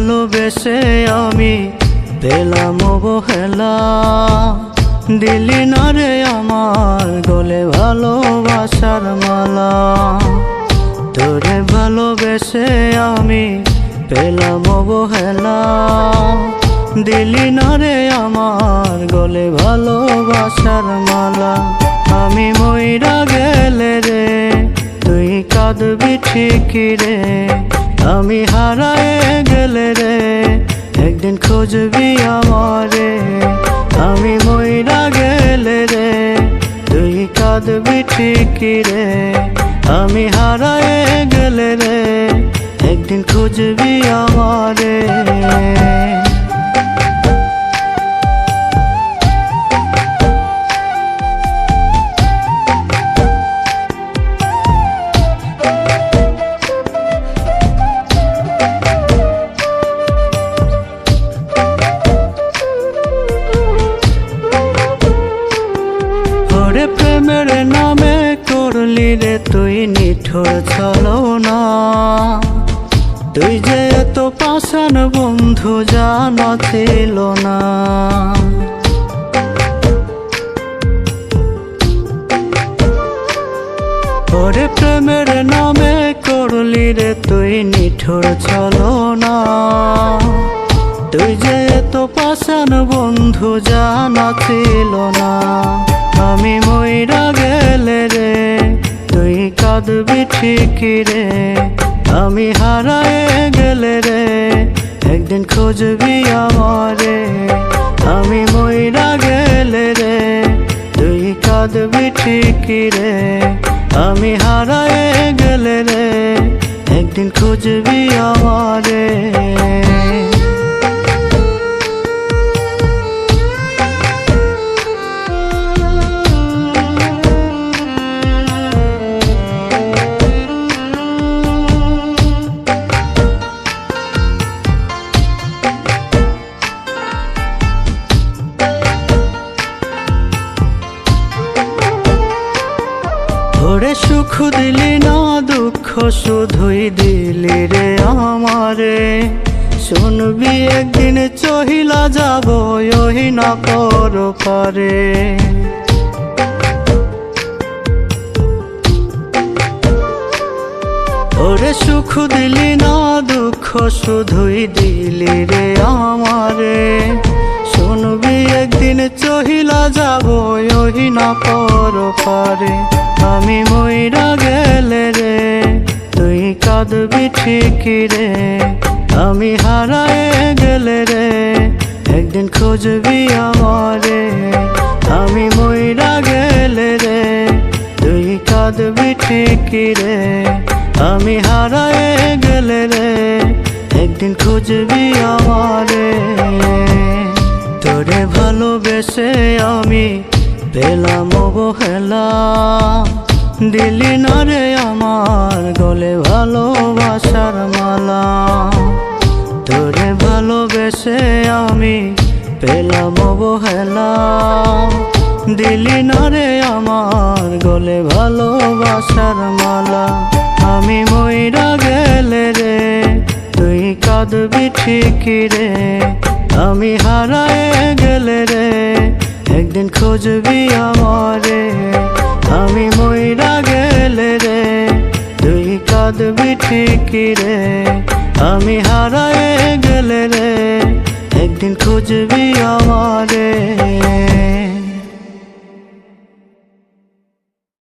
ভালোবেসে আমি পেলাম অবহেলা। দিলি না রে আমার গলে ভালোবাসার মালা। তোরে ভালোবেসে আমি পেলাম অবহেলা। দিলি না রে আমার গলে ভালোবাসার মালা। আমি মইরা গেলে রে, তুই কাঁদবি ঠিকই রে। আমি হারায়ে গেলে রে একদিন খুঁজবি আমারে? আমি মইরা গেলে রে, তুই কাঁদবি ঠিকই রে। আমি হারায় গেলে রে, একদিন খুঁজবি আমারে। প্রেমের নামে করলি রে তুই নিঠোর ছলো না তুই যে এত পাশান বন্ধু, জানা ছিল না। ওরে প্রেমের নামে করলি রে তুই নিঠোর ছলো না তুই যে এত পাশান বন্ধু, জানা ছিল না। কাঁদবি ঠিকই রে। আমি হারায় গেলে রে। একদিন খুঁজবি আমারে। আমি ময়রা গেলে রে। তুই কাঁদবি ঠিকই রে। আমি হারায় গেলে রে। একদিন খুঁজবি আমারে। ওরে সুখ দিলি না দুঃখ শুধুই দিলি রে আমারে। শুনবি একদিন চহিলা যাব, ওই না পর পারে। ওরে সুখ দিলি না দুঃখ শুধুই দিলি রে আমারে। শুনবি একদিন চহিলা যাব ওই না পর পারে। আমি মইরা গেলে রে, তুই কাঁদবি ঠিকই রে। আমি হারায়ে গেলে রে, একদিন খুঁজবি আমারে। আমি মইরা গেলে রে, তুই কাঁদবি ঠিকই রে। আমি হারায়ে গেলে রে, একদিন খুঁজবি আমারে। ভালোবেসে আমি পেলাম অবহেলা দিলি না রে আমার গলে ভালোবাসার মালা। তোরে ভালোবেসে আমি পেলাম অবহেলা দিলি না রে আমার গলে ভালোবাসার মালা। আমি মইরা গেলে রে, তুই কাঁদবি ঠিকই রে। আমি হারায়ে গেলে রে? একদিন খুঁজবি আমারে। আমি ময়রা গেলে রে? তুই কাঁদবি ঠিকই রে। আমি হারায়ে গেলে রে? একদিন খুঁজবি আমারে।